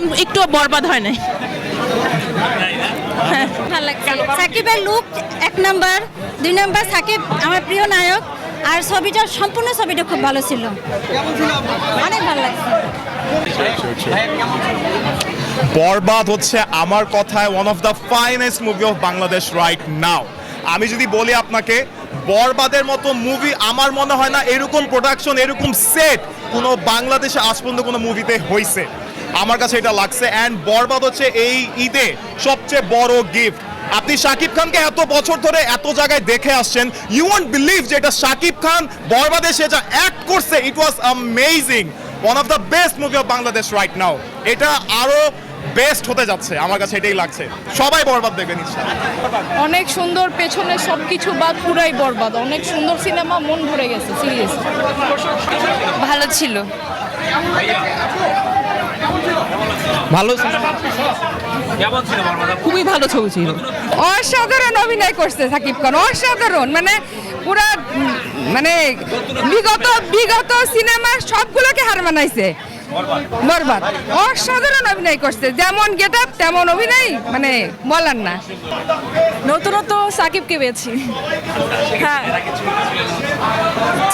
Time একটু বরবাদ হয় নাই। ভালো লাগছে। সাকিবের লুক এক নাম্বার দুই নাম্বার সাকিব আমার প্রিয় নায়ক। আর ছবিটা সম্পূর্ণ ছবিটা খুব ভালো ছিল। অনেক ভালো লাগছে। বরবাদ হচ্ছে আমার কথায় one of the finest movie of Bangladesh right now আমি যদি বলি আপনাকে বরবাদের মতো মুভি আমার মনে হয় না এরকম প্রোডাকশন এরকম সেট কোনো বাংলাদেশে আজ পর্যন্ত কোনো মুভিতে হয়েছে আমার কাছে এটা লাগছে। অ্যান্ড বরবাদ হচ্ছে এই ঈদে সবচেয়ে বড় গিফট আপনি শাকিব খানকে এত বছর ধরে এত জায়গায় দেখে আসছেন ইউ ওয়ান্ট বিলিভ যে এটা শাকিব খান বরবাদে সে যা অ্যাক্ট করছে it was amazing one of the best movie of Bangladesh right now এটা আরও বেস্ট হতে যাচ্ছে আমার কাছে এটাই লাগছে। সবাই বরবাদ দেখবেন অনেক সুন্দর পেছনে সব কিছু বাদ পুরাই বরবাদ। অনেক সুন্দর সিনেমা মন ভরে গেছে সিরিয়াস ভালো ছিল। ভালো খুবই ভালো ছবি ছিল। অসাধারণ অভিনয় করছে সাকিব খান অসাধারণ। মানে পুরা মানে বিগত বিগত সিনেমা সবগুলোকে হার মানাইছে। বরবাদ। অসাধারণ অভিনয় করছে। যেমন গেট আপ তেমন অভিনয় মানে বলার না। নতুনত্ব সাকিবকে পেয়েছি। হ্যাঁ।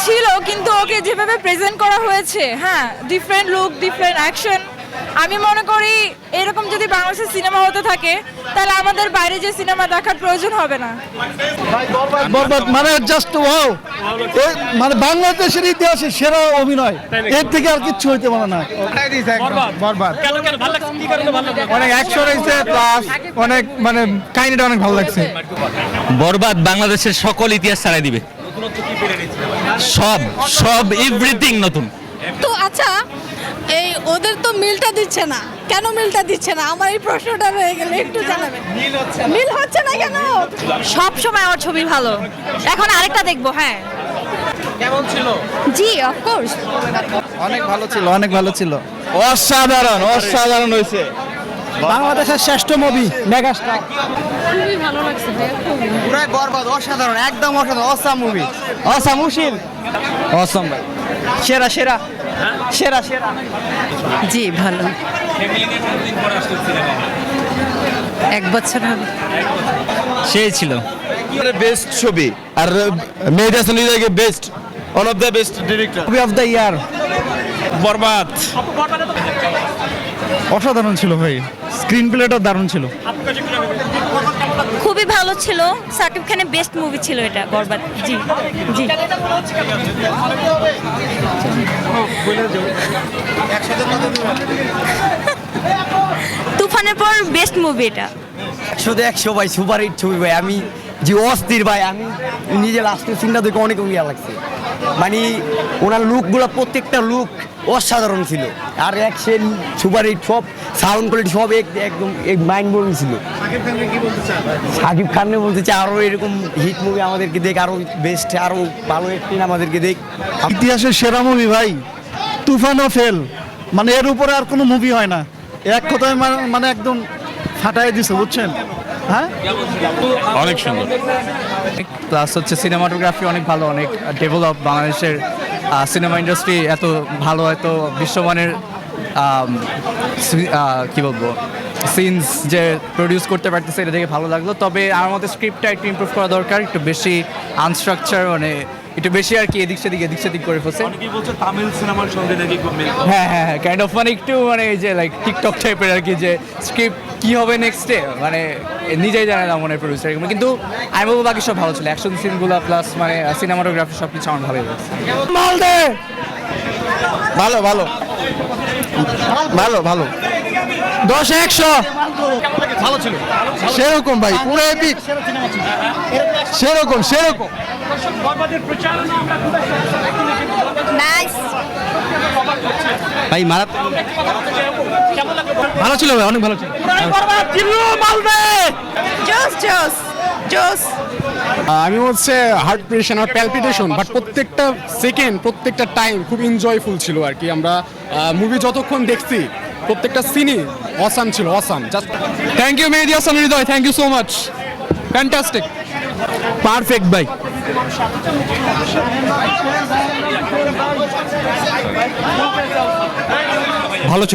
ছিল কিন্তু ওকে যেভাবে প্রেজেন্ট করা হয়েছে হ্যাঁ ডিফারেন্ট লুক ডিফারেন্ট অ্যাকশন আমি মনে করি এরকম যদি বাংলাদেশের সিনেমা হতে থাকে তাহলে আমাদের বাইরে যে সিনেমা দেখার প্রয়োজন হবে না। মানে জাস্ট ওয়াও মানে বাংলাদেশের ইতিহাসে সেরা অভিনয়। এর থেকে আর কিচ্ছু হইতে পারে না। বরবাদ। অনেক অ্যাকশন হয়েছে প্লাস অনেক মানে কাহিনীটা অনেক ভালো লাগছে। বরবাদ বাংলাদেশের সকল ইতিহাস ছাড়াই দিবে। সব সব এভরিথিং নতুন। তো আচ্ছা এই ওদের তো মিলটা দিচ্ছে না। কেন মিলটা দিচ্ছে না? আমার এই প্রশ্নটা রয়ে গেলে একটু জানাবেন। মিল হচ্ছে না। কেন? সব সময় আমার ছবি ভালো। এখন আরেকটা দেখব হ্যাঁ। কেমন ছিল? জি অফকোর্স অনেক ভালো ছিল অনেক ভালো ছিল। অসাধারণ অসাধারণ হয়েছে। বাংলাদেশের শ্রেষ্ঠ মুভি মেগাস্টার পুরাই বরবাদ অসাধারণ একদম অসাধারণ অসাম মুভি অসাম উশিল অসাম ভাই। সেরা সেরা। সেরা সেরা। জি ভালো। এক বছর হবে। সেই ছিল। বেস্ট ছবি। আর মেয়েটা best one of the best director movie of the year Borbaad অসাধারণ ছিল ভাই। স্ক্রিন প্লেটাও দারুণ ছিল। খুবই ভালো ছিল। সাকিব খানের বেস্ট মুভি ছিল এটা বরবাদ। জি জি। তুফানের পর বেস্ট মুভি এটা। একশোতে একশো ভাই সুপার হিট ছবি ভাই। আমি যে অস্থির ভাই আমি নিজে লাস্টের সিনটা দেখে অনেক ইয়া লাগছে। মানে ওনার লুকগুলো প্রত্যেকটা লুক অসাধারণ ছিল। আর অ্যাকশন সুপার হিট সব সাউন্ড কোয়ালিটি সব এক- একদম এক মাইন্ড ব্লোয়িং ছিল। সাকিব খানে বলতে চাই আরও এরকম হিট মুভি আমাদেরকে দেখ আরও বেস্ট আরও ভালো একদিন আমাদেরকে দেখ। ইতিহাসের সেরা মুভি ভাই তুফান তুফানও ফেল। মানে এর উপরে আর কোনো মুভি হয় না। এক কথায় মানে- মানে একদম ফাটাই দিছে বুঝছেন? হ্যাঁ? অনেক সুন্দর। প্লাস হচ্ছে সিনেমাটোগ্রাফি অনেক ভালো অনেক ডেভেলপ বাংলাদেশের সিনেমা ইন্ডাস্ট্রি এত ভালো এত বিশ্বমানের কি বলব সিনস যে প্রডিউস করতে পারতেছে এটা দেখে ভালো লাগল। তবে আমার মতে স্ক্রিপ্টটা একটু ইম্প্রুভ করা দরকার একটু বেশি আনস্ট্রাকচার মানে একটু বেশি আর কি এদিক সেদিক এদিক সেদিক করে ফেলছে। হ্যাঁ হ্যাঁ হ্যাঁ কাইন্ড অফ মানে একটু মানে এই যে লাইক টিকটক টাইপের আর কি যে স্ক্রিপ্ট কি হবে নেক্সটে মানে নিজেই জানে না মনে প্রডিউসার কিন্তু আমি বলব বাকি সব ভালো ছিল। অ্যাকশন সিনগুলো প্লাস মানে সিনেমাটোগ্রাফি সব কিছু আমার ভালোই লাগছে। ভালো ভালো। ভালো ভালো। দশ একশো। ভালো ছিল সেরকম ভাই পুরো এপিক। সেরকম সেরকম। ভাই মারাত্মক ভালো ছিল ভাই অনেক ভালো ছিল। জোস জোস জোস আমি হচ্ছে হার্ট প্রেশন আর প্যালপিটেশন বাট প্রত্যেকটা সেকেন্ড প্রত্যেকটা টাইম খুব এনজয়ফুল ছিল আর কি। আমরা মুভি যতক্ষণ দেখছি প্রত্যেকটা সিনই অসাম ছিল awesome just thank you Mehedi Hasan Hridoy thank you so much fantastic perfect ভাই ভালো ছিল।